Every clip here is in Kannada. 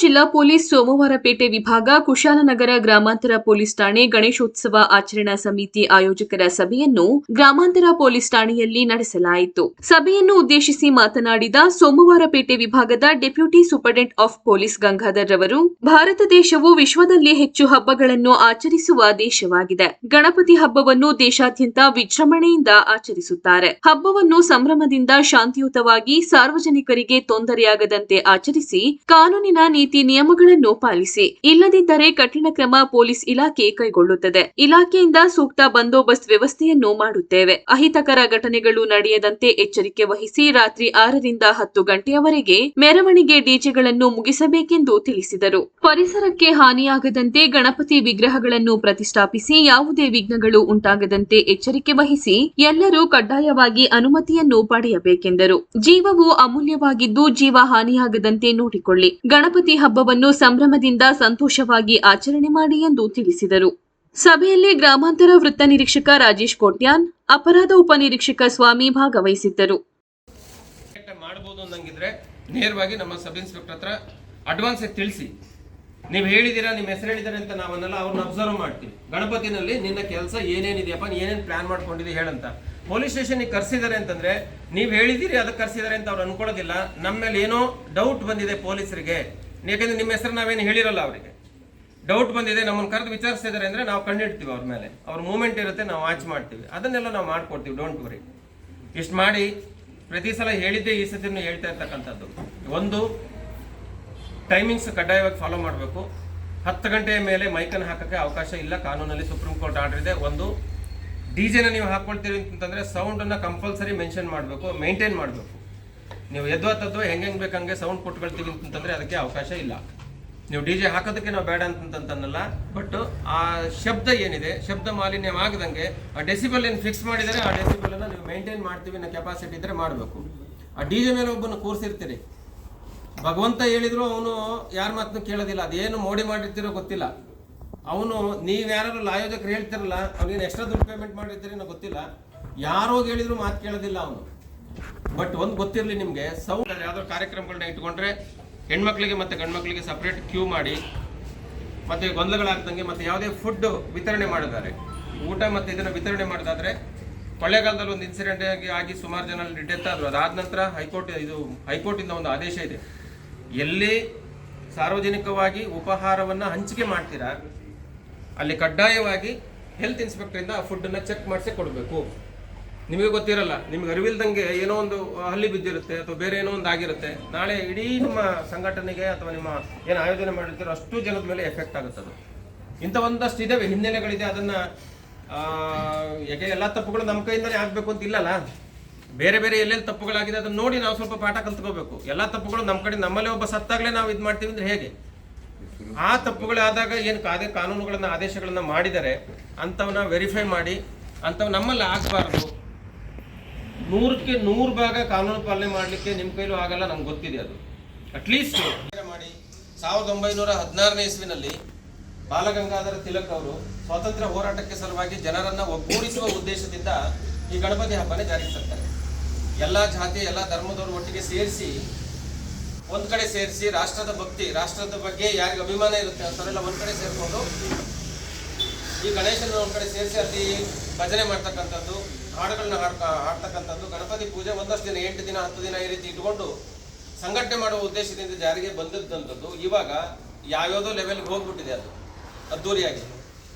ಜಿಲ್ಲಾ ಪೊಲೀಸ್ ಸೋಮವಾರಪೇಟೆ ವಿಭಾಗ ಕುಶಾಲನಗರ ಗ್ರಾಮಾಂತರ ಪೊಲೀಸ್ ಠಾಣೆ ಗಣೇಶೋತ್ಸವ ಆಚರಣಾ ಸಮಿತಿ ಆಯೋಜಕರ ಸಭೆಯನ್ನು ಗ್ರಾಮಾಂತರ ಪೊಲೀಸ್ ಠಾಣೆಯಲ್ಲಿ ನಡೆಸಲಾಯಿತು. ಸಭೆಯನ್ನು ಉದ್ದೇಶಿಸಿ ಮಾತನಾಡಿದ ಸೋಮವಾರಪೇಟೆ ವಿಭಾಗದ deputy superintendent of police Gangadhar ರವರು, ಭಾರತ ದೇಶವು ವಿಶ್ವದಲ್ಲಿ ಹೆಚ್ಚು ಹಬ್ಬಗಳನ್ನು ಆಚರಿಸುವ ದೇಶವಾಗಿದೆ. ಗಣಪತಿ ಹಬ್ಬವನ್ನು ದೇಶಾದ್ಯಂತ ವಿಜೃಂಭಣೆಯಿಂದ ಆಚರಿಸುತ್ತಾರೆ. ಹಬ್ಬವನ್ನು ಸಂಭ್ರಮದಿಂದ ಶಾಂತಿಯುತವಾಗಿ ಸಾರ್ವಜನಿಕರಿಗೆ ತೊಂದರೆಯಾಗದಂತೆ ಆಚರಿಸಿ, ಕಾನೂನಿನ ನೀತಿ ನಿಯಮಗಳನ್ನು ಪಾಲಿಸಿ. ಇಲ್ಲದಿದ್ದರೆ ಕಠಿಣ ಕ್ರಮ ಪೊಲೀಸ್ ಇಲಾಖೆ ಕೈಗೊಳ್ಳುತ್ತದೆ. ಇಲಾಖೆಯಿಂದ ಸೂಕ್ತ ಬಂದೋಬಸ್ತ್ ವ್ಯವಸ್ಥೆಯನ್ನು ಮಾಡುತ್ತೇವೆ. ಅಹಿತಕರ ಘಟನೆಗಳು ನಡೆಯದಂತೆ ಎಚ್ಚರಿಕೆ ವಹಿಸಿ ರಾತ್ರಿ ಆರರಿಂದ ಹತ್ತು ಗಂಟೆಯವರೆಗೆ ಮೆರವಣಿಗೆ ಡಿಜೆಗಳನ್ನು ಮುಗಿಸಬೇಕೆಂದು ತಿಳಿಸಿದರು. ಪರಿಸರಕ್ಕೆ ಹಾನಿಯಾಗದಂತೆ ಗಣಪತಿ ವಿಗ್ರಹಗಳನ್ನು ಪ್ರತಿಷ್ಠಾಪಿಸಿ ಯಾವುದೇ ವಿಘ್ನಗಳು ಉಂಟಾಗದಂತೆ ಎಚ್ಚರಿಕೆ ವಹಿಸಿ ಎಲ್ಲರೂ ಕಡ್ಡಾಯವಾಗಿ ಅನುಮತಿಯನ್ನು ಪಡೆಯಬೇಕೆಂದರು. ಜೀವವು ಅಮೂಲ್ಯವಾಗಿದ್ದು ಜೀವ ಹಾನಿಯಾಗದಂತೆ ನೋಡಿಕೊಳ್ಳಿ. ಗಣಪತಿ ಹಬ್ಬವನ್ನು ಸಂಭ್ರಮದಿಂದ ಸಂತೋಷವಾಗಿ ಆಚರಣೆ ಮಾಡಿ ಎಂದು ತಿಳಿಸಿದರು. ಸಭೆಯಲ್ಲಿ ಗ್ರಾಮಾಂತರ ವೃತ್ತ ನಿರೀಕ್ಷಕ ರಾಜೇಶ್ ಕೋಟ್ಯಾನ್, ಅಪರಾಧ ಉಪನಿರೀಕ್ಷಕ ಸ್ವಾಮಿ ಭಾಗವಹಿಸಿದ್ದರು. ಮಾಡ್ಬೋದು ಅನ್ನಂಗಿದ್ರೆ ನೇರವಾಗಿ ನಮ್ಮ ಸಬ್ ಇನ್ಸ್ಪೆಕ್ಟರ್ ಹತ್ರ ಅಡ್ವಾನ್ಸ್ ತಿಳಿಸಿ. ನೀವು ಹೇಳಿದ್ದೀರಾ, ನಿಮ್ಮ ಹೆಸರು ಹೇಳಿದ್ದಾರೆ ಅಂತ ನಾವನ್ನೆಲ್ಲ ಅವ್ರನ್ನ ಅಬ್ಸರ್ವ್ ಮಾಡ್ತೀವಿ. ಗಣಪತಿನಲ್ಲಿ ನಿನ್ನ ಕೆಲಸ ಏನೇನಿದೆಯಪ್ಪ ಏನೇನು ಪ್ಲಾನ್ ಮಾಡ್ಕೊಂಡಿದ್ದೀವಿ ಹೇಳಂತ. ಪೊಲೀಸ್ ಸ್ಟೇಷನ್ಗೆ ಕರ್ಸಿದ್ದಾರೆ ಅಂತಂದ್ರೆ ನೀವು ಹೇಳಿದಿರಿ ಅದಕ್ಕೆ ಕರ್ಸಿದ್ದಾರೆ ಅಂತ ಅವ್ರು ಅನ್ಕೊಳ್ಳೋದಿಲ್ಲ. ನಮ್ಮ ಏನೋ ಡೌಟ್ ಬಂದಿದೆ ಪೊಲೀಸರಿಗೆ. ಯಾಕಂದ್ರೆ ನಿಮ್ಮ ಹೆಸರು ನಾವೇನು ಹೇಳಿರಲ್ಲ ಅವರಿಗೆ. ಡೌಟ್ ಬಂದಿದೆ, ನಮ್ಮನ್ನು ಕರೆದು ವಿಚಾರಿಸ್ತಿದ್ದಾರೆ ಅಂದ್ರೆ ನಾವು ಕಂಡಿಡ್ತೀವಿ ಅವ್ರ ಮೇಲೆ. ಅವ್ರ ಮೂಮೆಂಟ್ ಇರುತ್ತೆ, ನಾವು ವಾಚ್ ಮಾಡ್ತೀವಿ. ಅದನ್ನೆಲ್ಲ ನಾವು ಮಾಡ್ಕೊಡ್ತೀವಿ ಡೋಂಟ್ ವರಿ ಇಷ್ಟು ಮಾಡಿ ಪ್ರತಿ ಸಲ ಹೇಳಿದ್ದೆ ಈ ಸತಿನೂ ಹೇಳ್ತಾ ಇರ್ತಕ್ಕಂಥದ್ದು. ಒಂದು ಟೈಮಿಂಗ್ಸ್ ಕಡ್ಡಾಯವಾಗಿ ಫಾಲೋ ಮಾಡಬೇಕು. ಹತ್ತು ಗಂಟೆಯ ಮೇಲೆ ಮೈಕನ್ನು ಹಾಕೋಕ್ಕೆ ಅವಕಾಶ ಇಲ್ಲ. ಕಾನೂನಲ್ಲಿ ಸುಪ್ರೀಂ ಕೋರ್ಟ್ ಆರ್ಡರ್ ಇದೆ. ಒಂದು ಡಿ ಜೆನ ನೀವು ಹಾಕ್ಕೊಳ್ತೀರಿ ಅಂತಂದರೆ ಸೌಂಡನ್ನು ಕಂಪಲ್ಸರಿ ಮೆನ್ಷನ್ ಮಾಡಬೇಕು ಮೇಂಟೈನ್ ಮಾಡಬೇಕು. ನೀವು ಎದ್ವಾ ತದ್ವಾ ಹೆಂಗೆ ಹೆಂಗೆ ಬೇಕಂಗೆ ಸೌಂಡ್ ಕೊಟ್ಕೊಳ್ತೀವಿ ಅಂತಂದ್ರೆ ಅದಕ್ಕೆ ಅವಕಾಶ ಇಲ್ಲ. ನೀವು ಡಿ ಜೆ ಹಾಕೋದಕ್ಕೆ ನಾವು ಬೇಡ ಅಂತಂತನ್ನಲ್ಲ ಬಟ್ ಆ ಶಬ್ದ ಏನಿದೆ, ಶಬ್ದ ಮಾಲಿನ್ಯ ಆಗದಂಗೆ ಆ ಡೆಸಿಬಲ್ ಏನು ಫಿಕ್ಸ್ ಮಾಡಿದರೆ ಆ ಡೆಸಿಬಲನ್ನು ನೀವು ಮೇಂಟೈನ್ ಮಾಡ್ತೀವಿ ಅನ್ನೋ ಕೆಪಾಸಿಟಿ ಇದ್ದರೆ ಮಾಡಬೇಕು. ಆ ಡಿ ಜೆ ಮೇಲೆ ಒಬ್ಬನ ಕೂರಿಸಿರ್ತೀರಿ ಭಗವಂತ ಹೇಳಿದ್ರು, ಅವನು ಯಾರ ಮಾತನ್ನು ಕೇಳೋದಿಲ್ಲ. ಅದೇನು ಮೋಡಿ ಮಾಡಿರ್ತೀರೋ ಗೊತ್ತಿಲ್ಲ. ಅವನು ನೀವು ಯಾರು ಆಯೋಜಕರು ಹೇಳ್ತಿರಲ್ಲ, ಅವ್ನಿಗೆ ಎಕ್ಸ್ಟ್ರಾ ದುಡ್ಡು ಪೇಮೆಂಟ್ ಮಾಡಿರ್ತೀರಿ ಅನ್ನೋ ಗೊತ್ತಿಲ್ಲ. ಯಾರೋ ಹೇಳಿದ್ರು ಮಾತು ಕೇಳೋದಿಲ್ಲ ಅವನು. ಬಟ್ ಒಂದು ಗೊತ್ತಿರಲಿ ನಿಮಗೆ ಸೌಂಡ್ ಯಾವುದೋ ಕಾರ್ಯಕ್ರಮಗಳನ್ನ ಇಟ್ಕೊಂಡ್ರೆ ಹೆಣ್ಮಕ್ಳಿಗೆ ಮತ್ತು ಗಂಡ್ಮಕ್ಳಿಗೆ ಸಪ್ರೇಟ್ ಕ್ಯೂ ಮಾಡಿ, ಮತ್ತು ಗೊಂದಲಗಳಾಗ್ದಂಗೆ ಮತ್ತು ಯಾವುದೇ ಫುಡ್ ವಿತರಣೆ ಮಾಡಿದ್ದಾರೆ ಊಟ ಮತ್ತು ಇದನ್ನು ವಿತರಣೆ ಮಾಡೋದಾದರೆ ಕೊಳ್ಳೇಗಾಲದಲ್ಲಿ ಒಂದು ಇನ್ಸಿಡೆಂಟ್ ಆಗಿ ಸುಮಾರು ಜನ ಡೆತ್ ಆದರು. ಅದಾದ ನಂತರ ಹೈಕೋರ್ಟ್ ಇದು ಹೈಕೋರ್ಟಿಂದ ಒಂದು ಆದೇಶ ಇದೆ. ಎಲ್ಲಿ ಸಾರ್ವಜನಿಕವಾಗಿ ಉಪಹಾರವನ್ನು ಹಂಚಿಕೆ ಮಾಡ್ತೀರಾ, ಅಲ್ಲಿ ಕಡ್ಡಾಯವಾಗಿ ಹೆಲ್ತ್ ಇನ್ಸ್ಪೆಕ್ಟರಿಂದ ಆ ಫುಡ್ಡನ್ನು ಚೆಕ್ ಮಾಡಿಸಿ ಕೊಡಬೇಕು. ನಿಮಗೆ ಗೊತ್ತಿರಲ್ಲ, ನಿಮ್ಗೆ ಅರಿವಿಲ್ದಂಗೆ ಏನೋ ಒಂದು ಹಲ್ಲಿ ಬಿದ್ದಿರುತ್ತೆ ಅಥವಾ ಬೇರೆ ಏನೋ ಒಂದು ಆಗಿರುತ್ತೆ. ನಾಳೆ ಇಡೀ ನಿಮ್ಮ ಸಂಘಟನೆಗೆ ಅಥವಾ ನಿಮ್ಮ ಏನು ಆಯೋಜನೆ ಮಾಡಿರ್ತೀರೋ ಅಷ್ಟು ಜನದ ಮೇಲೆ ಎಫೆಕ್ಟ್ ಆಗುತ್ತೆ ಅದು. ಇಂಥ ಒಂದಷ್ಟು ಇದಾವೆ, ಹಿನ್ನೆಲೆಗಳಿದೆ, ಅದನ್ನು ಯಾಕೆ ಎಲ್ಲ ತಪ್ಪುಗಳು ನಮ್ಮ ಕೈಯಿಂದಲೇ ಆಗಬೇಕು ಅಂತ ಇಲ್ಲಲ್ಲ? ಬೇರೆ ಬೇರೆ ಎಲ್ಲೆಲ್ಲಿ ತಪ್ಪುಗಳಾಗಿದೆ ಅದನ್ನು ನೋಡಿ ನಾವು ಸ್ವಲ್ಪ ಪಾಠ ಕಲ್ತ್ಕೋಬೇಕು. ಎಲ್ಲ ತಪ್ಪುಗಳು ನಮ್ಮ ಕಡೆ ನಮ್ಮಲ್ಲೇ ಒಬ್ಬ ಸತ್ತಾಗಲೇ ನಾವು ಇದು ಮಾಡ್ತೀವಿ ಅಂದರೆ ಹೇಗೆ? ಆ ತಪ್ಪುಗಳಾದಾಗ ಏನು ಕಾದೆ ಕಾನೂನುಗಳನ್ನು, ಆದೇಶಗಳನ್ನು ಮಾಡಿದರೆ ಅಂಥವನ್ನ ವೆರಿಫೈ ಮಾಡಿ, ಅಂಥವು ನಮ್ಮಲ್ಲಿ ಆಗಬಾರ್ದು. ನೂರಕ್ಕೆ ನೂರು ಭಾಗ ಕಾನೂನು ಪಾಲನೆ ಮಾಡಲಿಕ್ಕೆ ನಿಮ್ಮ ಕೈಲೂ ಆಗಲ್ಲ ನಮ್ಗೆ ಗೊತ್ತಿದೆ ಅದು. ಅಟ್ಲೀಸ್ಟ್ ಮಾಡಿ, ಸಾವಿರದ ಒಂಬೈನೂರ ಹದಿನಾರನೇ ಇಸ್ವಿನಲ್ಲಿ ಬಾಲಗಂಗಾಧರ ತಿಲಕ್ ಅವರು ಸ್ವಾತಂತ್ರ್ಯ ಹೋರಾಟಕ್ಕೆ ಸಲುವಾಗಿ ಜನರನ್ನು ಒಗ್ಗೂಡಿಸುವ ಉದ್ದೇಶದಿಂದ ಈ ಗಣಪತಿ ಹಬ್ಬನ ಜಾರಿಗೆ ತರ್ತಾರೆ ಎಲ್ಲ ಜಾತಿ, ಎಲ್ಲ ಧರ್ಮದವರು ಒಟ್ಟಿಗೆ ಸೇರಿಸಿ, ಒಂದು ಕಡೆ ಸೇರಿಸಿ ರಾಷ್ಟ್ರದ ಭಕ್ತಿ, ರಾಷ್ಟ್ರದ ಬಗ್ಗೆ ಯಾರಿಗೆ ಅಭಿಮಾನ ಇರುತ್ತೆ ಅಂಥವರೆಲ್ಲ ಒಂದು ಕಡೆ ಸೇರಿಕೊಂಡು ಈ ಗಣೇಶನ ಒಂದು ಕಡೆ ಸೇರಿಸಿ ಅಲ್ಲಿ ಭಜನೆ ಮಾಡ್ತಕ್ಕಂಥದ್ದು ಹಾಡುಗಳನ್ನ ಹಾಡ್ತಾ ಹಾಡ್ತಕ್ಕಂಥದ್ದು. ಗಣಪತಿ ಪೂಜೆ ಒಂದಷ್ಟು ದಿನ, ಎಂಟು ದಿನ, ಹತ್ತು ದಿನ ಈ ರೀತಿ ಇಟ್ಕೊಂಡು ಸಂಘಟನೆ ಮಾಡುವ ಉದ್ದೇಶದಿಂದ ಜಾರಿಗೆ ಬಂದಿದ್ದಂಥದ್ದು. ಇವಾಗ ಯಾವ್ಯಾವುದೋ ಲೆವೆಲ್ಗೆ ಹೋಗ್ಬಿಟ್ಟಿದೆ ಅದು. ಅದ್ದೂರಿಯಾಗಿ.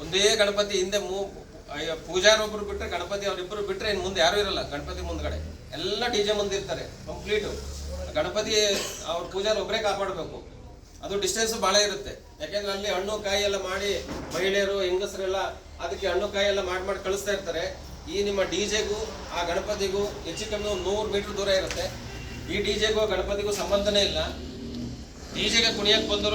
ಒಂದೇ ಗಣಪತಿ ಹಿಂದೆ ಮೂ ಪೂಜಾರೊಬ್ಬರು ಬಿಟ್ಟರೆ ಗಣಪತಿ ಅವರಿಬ್ಬರು ಬಿಟ್ಟರೆ ಇನ್ನು ಮುಂದೆ ಯಾರೂ ಇರಲ್ಲ. ಗಣಪತಿ ಮುಂದ್ಗಡೆ. ಎಲ್ಲ ಡಿ ಜೆ ಮುಂದೆ ಇರ್ತಾರೆ. ಕಂಪ್ಲೀಟು ಗಣಪತಿ ಅವ್ರ ಪೂಜಾರ ಒಬ್ಬರೇ ಕಾಪಾಡಬೇಕು. ಅದು ಡಿಸ್ಟೆನ್ಸ್ ಭಾಳ ಇರುತ್ತೆ. ಯಾಕೆಂದ್ರೆ ಅಲ್ಲಿ ಹಣ್ಣು ಕಾಯಿ ಎಲ್ಲ ಮಾಡಿ ಮಹಿಳೆಯರು, ಹೆಂಗಸರೆಲ್ಲ ಅದಕ್ಕೆ ಹಣ್ಣು ಕಾಯಿ ಎಲ್ಲ ಮಾಡಿ ಮಾಡಿ ಕಳಿಸ್ತಾ ಇರ್ತಾರೆ. ಈ ನಿಮ್ಮ ಡಿ ಜೆಗೂ, ಆ ಗಣಪತಿಗೂ ಹೆಚ್ಚು ಕಮ್ಮಿ ಒಂದು ನೂರು ಮೀಟರ್ ದೂರ ಇರುತ್ತೆ. ಈ ಡಿ ಜೆಗೂ ಗಣಪತಿಗೂ ಸಂಬಂಧನೇ ಇಲ್ಲ. ಡಿ ಜೆಗೆ ಕುಣಿಯಕ್ಕೆ ಬಂದರು